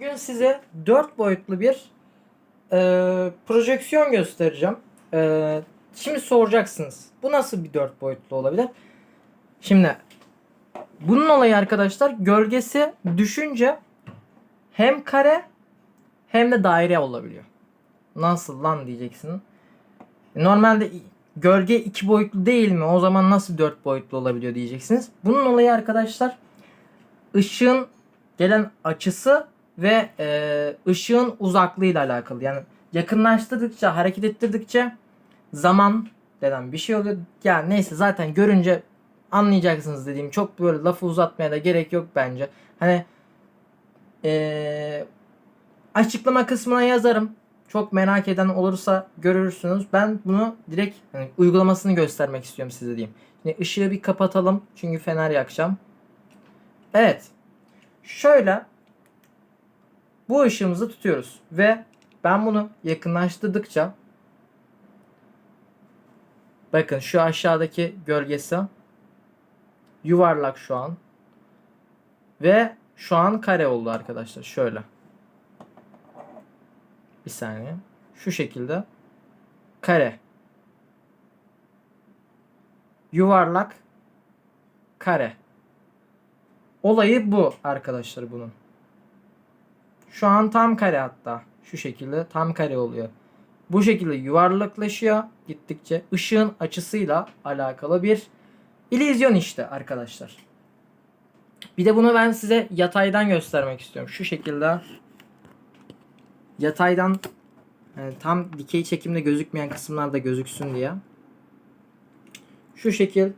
Bugün size 4 boyutlu bir e, projeksiyon göstereceğim. E, şimdi soracaksınız. Bu nasıl bir 4 boyutlu olabilir? Şimdi bunun olayı arkadaşlar gölgesi düşünce hem kare hem de daire olabiliyor. Nasıl lan diyeceksin. Normalde gölge iki boyutlu değil mi? O zaman nasıl dört boyutlu olabiliyor diyeceksiniz. Bunun olayı arkadaşlar ışığın gelen açısı ve e, ışığın uzaklığıyla alakalı. Yani yakınlaştırdıkça, hareket ettirdikçe zaman denen bir şey oluyor. Yani neyse zaten görünce anlayacaksınız dediğim. Çok böyle lafı uzatmaya da gerek yok bence. Hani e, açıklama kısmına yazarım. Çok merak eden olursa görürsünüz. Ben bunu direkt hani, uygulamasını göstermek istiyorum size diyeyim. Şimdi ışığı bir kapatalım. Çünkü fener yakacağım. Evet. Şöyle bu ışığımızı tutuyoruz ve ben bunu yakınlaştırdıkça bakın şu aşağıdaki gölgesi yuvarlak şu an ve şu an kare oldu arkadaşlar. Şöyle. Bir saniye. Şu şekilde kare. Yuvarlak kare. Olayı bu arkadaşlar bunun şu an tam kare hatta. Şu şekilde tam kare oluyor. Bu şekilde yuvarlaklaşıyor gittikçe ışığın açısıyla alakalı bir illüzyon işte arkadaşlar. Bir de bunu ben size yataydan göstermek istiyorum. Şu şekilde yataydan yani tam dikey çekimde gözükmeyen kısımlarda gözüksün diye. Şu şekil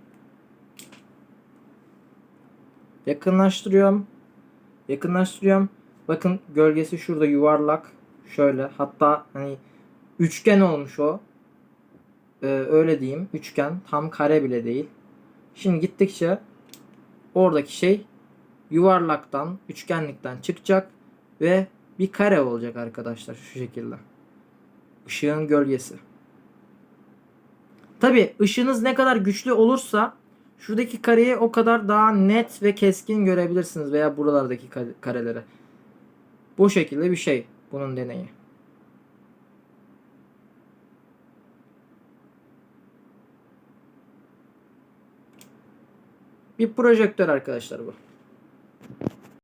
yakınlaştırıyorum. Yakınlaştırıyorum. Bakın gölgesi şurada yuvarlak. Şöyle hatta hani üçgen olmuş o. Ee, öyle diyeyim. Üçgen. Tam kare bile değil. Şimdi gittikçe oradaki şey yuvarlaktan, üçgenlikten çıkacak ve bir kare olacak arkadaşlar şu şekilde. Işığın gölgesi. Tabi ışığınız ne kadar güçlü olursa şuradaki kareyi o kadar daha net ve keskin görebilirsiniz veya buralardaki kareleri. Bu şekilde bir şey bunun deneyi. Bir projektör arkadaşlar bu.